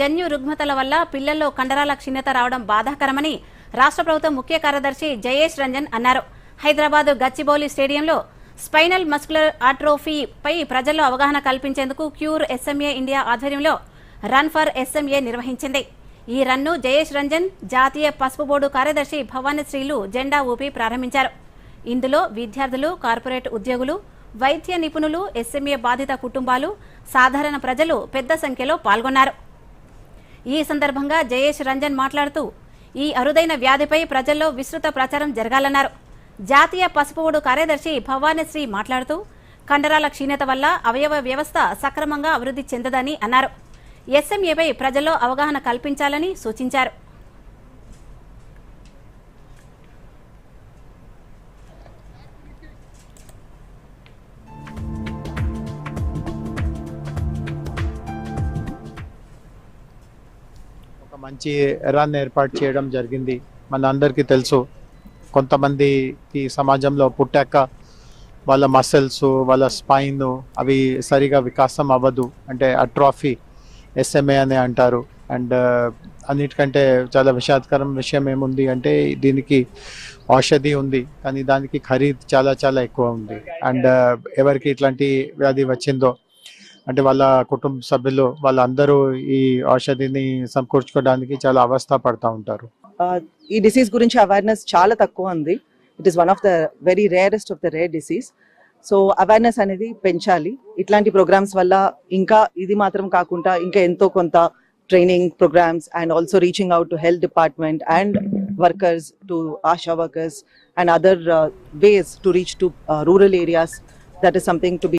జన్యు రుగ్మతల వల్ల పిల్లల్లో కండరాల క్షీణత రావడం బాధాకరమని రాష్ట్ర ప్రభుత్వం ముఖ్య కార్యదర్శి జయేష్ రంజన్ అన్నారు. హైదరాబాద్ గచ్చిబౌలి స్టేడియంలో స్పైనల్ మస్కులర్ ఆట్రోఫీపై ప్రజల్లో అవగాహన కల్పించేందుకు క్యూర్ ఎస్ఎంఏ ఇండియా ఆధ్వర్యంలో రన్ ఫర్ ఎస్ఎంఏ నిర్వహించింది. ఈ రన్ను జయేష్ రంజన్ జాతీయ పసుపు బోర్డు కార్యదర్శి భవానీశ్రీలు జెండా ఊపి ప్రారంభించారు. ఇందులో విద్యార్థులు కార్పొరేట్ ఉద్యోగులు వైద్య నిపుణులు ఎస్ఎంఏ బాధిత కుటుంబాలు సాధారణ ప్రజలు పెద్ద సంఖ్యలో పాల్గొన్నారు. ఈ సందర్భంగా జయేష్ రంజన్ మాట్లాడుతూ ఈ అరుదైన వ్యాధిపై ప్రజల్లో విస్తృత ప్రచారం జరగాలన్నారు. జాతీయ పసుపువుడు కార్యదర్శి భవానీశ్రీ మాట్లాడుతూ కండరాల క్షీణత వల్ల అవయవ వ్యవస్థ సక్రమంగా అభివృద్ధి చెందదని అన్నారు. ఎస్ఎంఏపై ప్రజల్లో అవగాహన కల్పించాలని సూచించారు. మంచి రన్ ఏర్పాటు చేయడం జరిగింది. మన అందరికీ తెలుసు. కొంతమందికి సమాజంలో పుట్టాక వాళ్ళ మసిల్స్ వాళ్ళ స్పైన్ అవి సరిగా వికాసం అవ్వదు. అంటే అట్రాఫీ ఎస్ఎంఏ అని అంటారు. అండ్ uh, అన్నిటికంటే చాలా విషాదకరం విషయం ఏముంది అంటే దీనికి ఔషధి ఉంది. కానీ దానికి ఖరీదు చాలా చాలా ఎక్కువ ఉంది. అండ్ uh, ఎవరికి ఇట్లాంటి వ్యాధి వచ్చిందో అంటే వాళ్ళ కుటుంబ సభ్యులు వాళ్ళందరూ ఈ ఔషధిని సమకూర్చుకోవడానికి చాలా అవస్థ పడతా ఉంటారు. ఈ డిసీజ్ గురించి అవేర్నెస్ చాలా తక్కువ ఉంది. It is one of the very rarest of the rare disease so awareness అనేది పెంచాలి. ఇట్లాంటి ప్రోగ్రామ్స్ వల్ల ఇంకా ఇది మాత్రం కాకుండా ఇంకా ఎంతో కొంత training programs and also reaching out to health department and workers to ASHA workers and other ways to reach to rural areas that is something to be